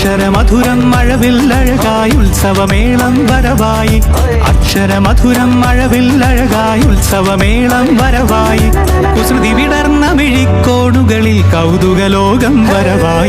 അക്ഷരമധുരം മഴവിൽ അഴകായി ഉത്സവമേളം വരവായി. അക്ഷരമധുരം മഴവിൽ അഴകായി ഉത്സവമേളം വരവായി. കുസൃതി വിടർന്ന മിഴിക്കോടുകളിൽ കൗതുകലോകം വരവായി.